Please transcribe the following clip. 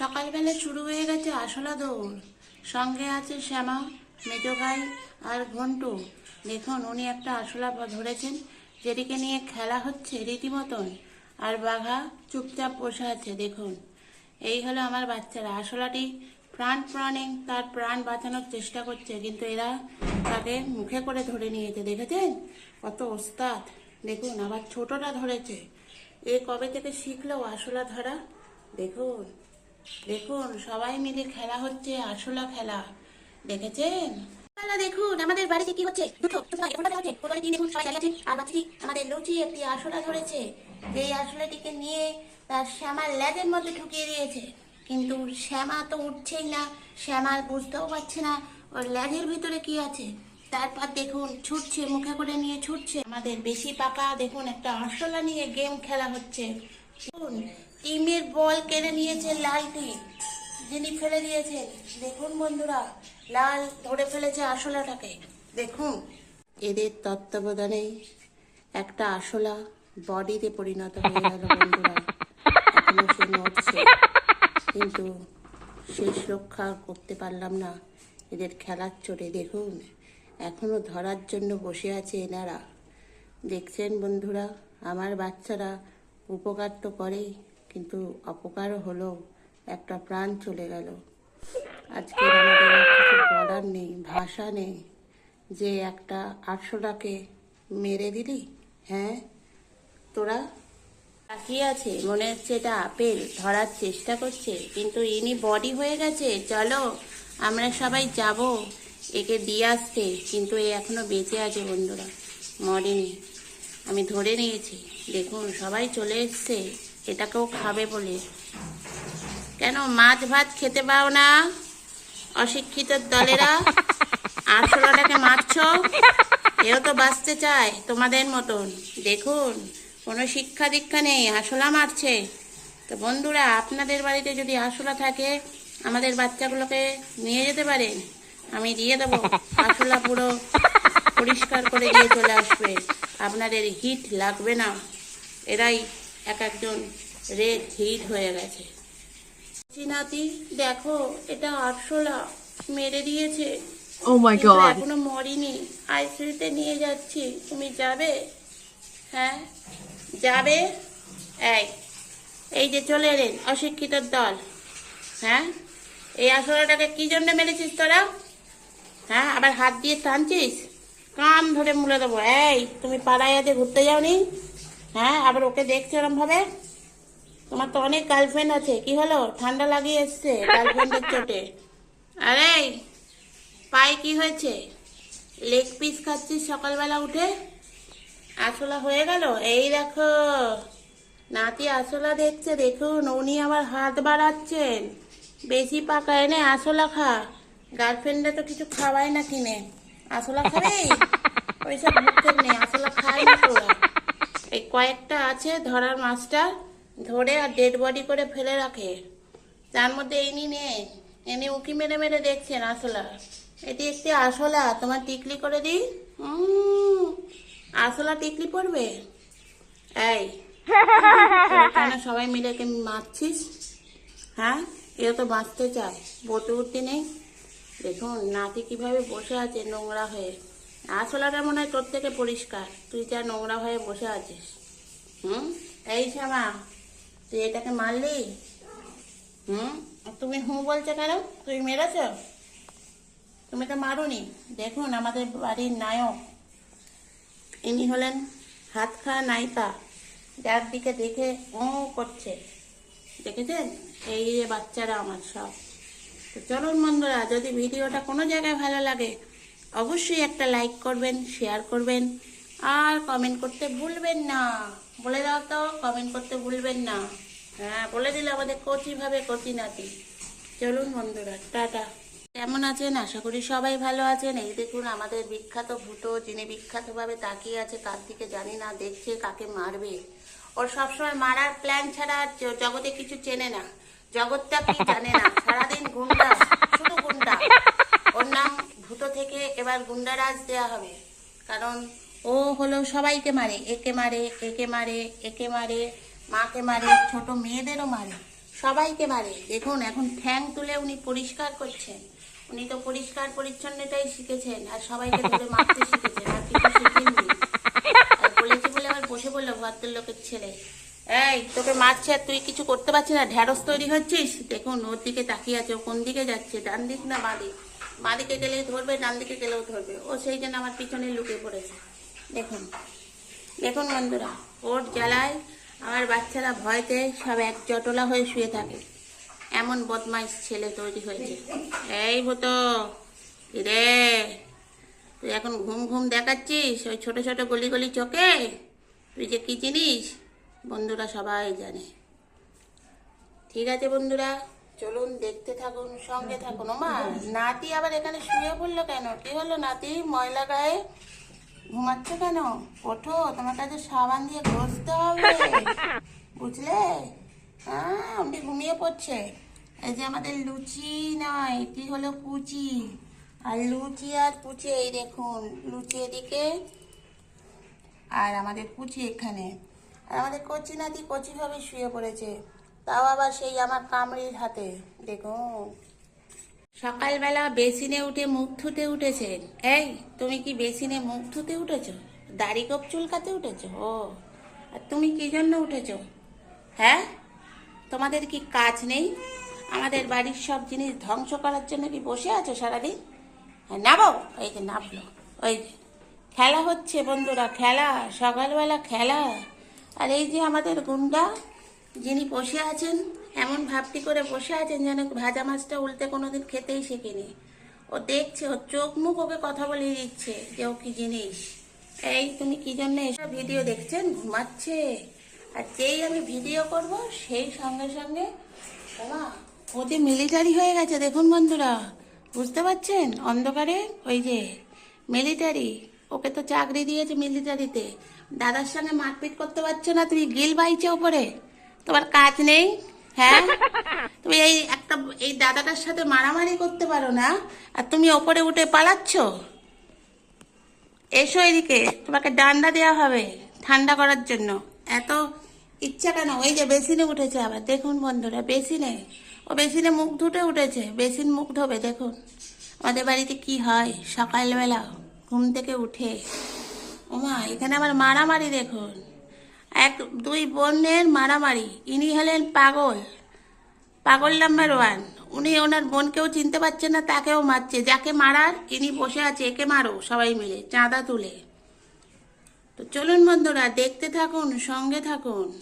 সকালবেলা শুরু হয়ে গেছে আসলা দৌড়। সঙ্গে আছে শ্যামা, মেজো ভাই আর ঘন্টু। দেখুন, উনি একটা আসলা ধরেছেন যেটিকে নিয়ে খেলা হচ্ছে রীতিমতন। আর বাঘা চুপচাপ বসে আছে, দেখুন। এই হলো আমার বাচ্চারা। আসলাটি প্রাণ প্রাণে তার প্রাণ বাঁচানোর চেষ্টা করছে, কিন্তু এরা তাকে মুখে করে ধরে নিয়েছে, দেখেছেন? কত ওস্তাদ। দেখুন, আবার ছোটটা ধরেছে। এ কবে থেকে শিখলো আসলা ধরা? দেখুন। দেখুন, সবাই মিলে খেলা হচ্ছে আসলা খেলা। দেখেছেন? দেখুন, আমাদের বাড়িতে কি হচ্ছে? আমাদের লুচি, একটি আসলা ধরেছে। আসলাটিকে নিয়ে তার শ্যামার ল্যাজের মধ্যে ঢুকিয়ে দিয়েছে। কিন্তু শ্যামা তো উঠছেই না, শ্যামা আর বুঝতেও পারছে না, ওর ল্যাজের ভিতরে কি আছে। তারপর দেখুন, ছুটছে, মুখে করে নিয়ে ছুটছে। আমাদের বেশি পাকা দেখুন, একটা আসলা নিয়ে গেম খেলা হচ্ছে। টিমের বল কেড়ে নিয়েছে লাল টিম। যিনি ফেলে দিয়েছেন। দেখুন বন্ধুরা, লাল ধরে ফেলেছে আসলাটাকে দেখুন, এদের তত্ত্বাবধানেই একটা আসলা বডিতে পরিণত হয়ে গেল বন্ধুরা। সে কিন্তু শেষ রক্ষা করতে পারলাম না। এদের খেলার চোটে দেখুন, এখনও ধরার জন্য বসে আছে এনারা। দেখছেন বন্ধুরা, আমার বাচ্চারা উপকার তো করেই। কিন্তু অপকারও হলো, একটা প্রাণ চলে গেল। আজকে আমাদের কিছু বলার নেই, ভাষা নেই। যে একটা আটশোটাকে মেরে দিলি হ্যাঁ? তোরা তাকিয়ে আছে, মনে হচ্ছে এটা আপেল, ধরার চেষ্টা করছে, কিন্তু ইনি বডি হয়ে গেছে, চলো, আমরা সবাই যাব, একে দিয়ে আসতে, কিন্তু এ এখনও বেঁচে আছে বন্ধুরা, মরেনি। আমি ধরে নিয়েছি, দেখুন, সবাই চলে এসছে। এটাকেও খাবে বলে। কেন মাছ ভাত খেতে পাও না? অশিক্ষিত দলেরা, আরশোলাটাকে মারছো? এও তো বাঁচতে চায় তোমাদের মতন। দেখুন, কোনো শিক্ষা দীক্ষা নেই আসলা মারছে। তো বন্ধুরা, আপনাদের বাড়িতে যদি আসলা থাকে, আমাদের বাচ্চাগুলোকে নিয়ে যেতে পারেন। আমি দিয়ে দেবো। আসলা পুরো পরিষ্কার করে দিয়ে চলে আসবে। আপনাদের হিট লাগবে না। এরাই এক একজন রেড হিট হয়ে গেছে। চিনাতি দেখো এটা আটশোলা মেরে দিয়েছে। My কিন্তু god. এখনও মরিনি। আইসিইউতে নিয়ে যাচ্ছি। তুমি যাবে? হ্যাঁ? যাবে? এই এই যে চলে এলেন অশিক্ষিত দল। হ্যাঁ? এই আসলাটাকে কি জন্য মেরেছিস তোরা? হ্যাঁ? আবার হাত দিয়ে টানছিস? কান ধরে মুলে দেবো। এই তুমি পাড়ায় আজে ঘুরতে যাওনি? হ্যাঁ আবার ওকে দেখছ এরম ভাবে তোমার তো অনেক গার্লফ্রেন্ড আছে। কি হলো? ঠান্ডা লাগিয়ে এসছে গার্লফ্রেন্ডের চোটে। আরে পায়ে কি হয়েছে? লেগ পিস খাচ্ছিস সকালবেলা উঠে? আসলা হয়ে গেল? এই দেখো নাতি আসলা দেখছে দেখুন উনি আবার হাত বাড়াচ্ছেন। বেশি পাকা এনে আসলা খা। গার্লফ্রেন্ডে তো কিছু খাওয়ায় না কিনে। আসলা খাবে? ওইসব মুখের নেই আসলা খায় না তোরা। এই কয়েকটা আছে, ধরার মাছটা ধরে আর ডেড বডি করে ফেলে রাখে। তার মধ্যে ইনি নেই। এনে উকি মেরে মেরে দেখছেন আসলা। এটি একটি আসলা। তোমার টিকলি করে দিই। আসলা টিকলি পড়বে এই কেন সবাই মিলে একে মারছিস। হ্যাঁ এও তো বাঁচতে চায়। বতে উঠতে নেই। দেখুন, নাতি কীভাবে বসে আছে নোংরা হয়ে। আসলাটা মনে হয় তোর থেকে পরিষ্কার। তুই যা নোংরা হয়ে বসে আছিস। হুম? এই শ্যামা, তুই এটাকে মারলি? হুম? তুমি হুঁ বলছো কেন? তুই মেরেছ? তুমি তো মারুনি। দেখুন, আমাদের বাড়ির নায়ক। ইনি হলেন হাত খাওয়া নায়িকা। যার দিকে দেখে ও করছে। দেখেছেন? এই যে বাচ্চারা আমার সব। তো চলুন বন্ধুরা, যদি ভিডিওটা কোনো জায়গায় ভালো লাগে অবশ্যই একটা লাইক করবেন শেয়ার করবেন, আর কমেন্ট করতে ভুলবেন না। বলে দাও তো কমেন্ট করতে ভুলবেন না। হ্যাঁ বলে দিলে আমাদের কচি ভাবে কচি নাতি। চলুন বন্ধুরা, টাটা। কেমন আছেন? আশা করি সবাই ভালো আছেন। এই দেখুন, আমাদের বিখ্যাত ভূতো, যিনি বিখ্যাতভাবে তাকিয়ে আছে কার দিকে জানি না, দেখছে কাকে মারবে। ওর সবসময় মারার প্ল্যান ছাড়া জগতে কিছু চেনে না। জগৎটা কি জানে না? সারাদিন গুন্ডা, শুধু গুন্ডা। ওর নাম ভূত থেকে এবার গুন্ডারাজ দেয়া হবে। কারণ ও হলো সবাইকে মারে, একে মারে একে মারে একে মারে, মাকে মারে, ছোট মেয়েদেরও মারে, সবাইকে মারে। দেখুন, এখন ঠ্যাং তুলে উনি পরিষ্কার করছেন। উনি তো পরিষ্কার পরিচ্ছন্নতাই শিখেছেন, আর সবাইকে ধরে মারতে শিখেছেন, আর কিছু শিখেননি। আর বলেছি বলে আবার বসে বলল ভদ্রলোকের ছেলে। এই, তোকে মারছে, আর তুই কিছু করতে পারছিস না, ঢ্যাঁড়স তৈরি হচ্ছিস? দেখুন, ওর দিকে তাকিয়ে আছে কোন দিকে যাচ্ছে? ডান দিক না বাঁ দিক? বাঁ দিকে গেলেই ধরবে ডান দিকে গেলেও ধরবে। ও সেই জন্য আমার পিছনে লুকিয়ে পড়েছে। দেখুন দেখুন বন্ধুরা, ওর জ্বালায় আমার বাচ্চারা ভয়তে সব এক জটলা হয়ে শুয়ে থাকে। এমন বদমাইশ ছেলে তৈরি হয়েছে। এই ভূতো রে তুই এখন ঘুম ঘুম দেখাচ্ছিস? ওই ছোট ছোট গলি গলি চোখে? তুই যে কী জিনিস? বন্ধুরা সবাই জানে। ঠিক আছে বন্ধুরা। চলুন, দেখতে থাকুন, সঙ্গে থাকুন। মা নাতি আবার এখানে শুয়ে পড়ল কেন? কি হলো নাতি? ময়লা গায়ে? ঘুমাচ্ছ কেন? ওঠো, তোমার কাছে সাবান দিয়ে ঘষতে হবে। বুঝলে? হ্যাঁ উনি ঘুমিয়ে পড়ছে। এই যে আমাদের লুচি নয়, কি হলো কুচি? আর লুচি আর কুচি, এই দেখুন, লুচি এদিকে আর আমাদের কুচি এখানে। আর আমাদের কচি নাতি কচিভাবে শুয়ে পড়েছে। তাও আবার সেই আমার কামড়ির হাতে, দেখুন। সকালবেলা বেসিনে উঠে মুখ ধুতে উঠেছেন। এই, তুমি কি বেসিনে মুখ ধুতে উঠেছো? দাড়ি কোপ চুলকাতে উঠেছো? ও, আর তুমি কি জন্য উঠেছো? হ্যাঁ? তোমাদের কি কাজ নেই? আমাদের বাড়ির সব জিনিস ধ্বংস করার জন্য কি বসে আছো সারাদিন? হ্যাঁ নাবো এই যে নাবলো ওই যে, খেলা হচ্ছে বন্ধুরা, খেলা, সকালবেলা খেলা। আর এই যে আমাদের গুন্ডা যিনি বসে আছেন, এমন ভাবটি করে বসে আছেন যেন ভাজা মাছটা উল্টে কোনোদিন খেতেই শেখেনি। ও দেখছে ওর চোখ মুখ ওকে কথা বলিয়ে দিচ্ছে যে, ও কি জিনিস? এই, তুমি কি জন্য এসব ভিডিও দেখছেন? ঘুমাচ্ছে? আর যেই আমি ভিডিও করব, সেই সঙ্গে সঙ্গে ও যে মিলিটারি হয়ে গেছে, দেখুন বন্ধুরা। বুঝতে পারছেন? অন্ধকারে, ওই যে, মিলিটারি। ওকে তো চাকরি দিয়েছে মিলিটারিতে। দাদার সঙ্গে মারপিট করতে পারছ না তুমি? গিল বাইছে ওপরে। তোমার কাজ নেই হ্যাঁ? তুমি এই একটা এই দাদাটার সাথে মারামারি করতে পারো না আর তুমি ওপরে উঠে পালাচ্ছ? এসো এদিকে তোমাকে ডান্ডা দেওয়া হবে ঠান্ডা করার জন্য। এত ইচ্ছা কেন? ওই যে বেসিনে উঠেছে আবার দেখুন বন্ধুরা বেসিনে। ও বেসিনে মুখ ধুটে উঠেছে বেসিন মুখ ধোবে দেখুন। আমাদের বাড়িতে কি হয়? সকালবেলা ঘুম থেকে উঠে ওমা এখানে আবার মারামারি দেখুন। এক, দুই বোনের মারামারি। ইনি হলেন পাগল। পাগল নাম্বার ওয়ান। উনি ওনার বোনকেও চিনতে পারছেন না, তাকেও মারছে। যাকে মারার, ইনি বসে আছে, একে মারো সবাই মিলে, চাঁদা তুলে। তো চলুন বন্ধুরা, দেখতে থাকুন, সঙ্গে থাকুন।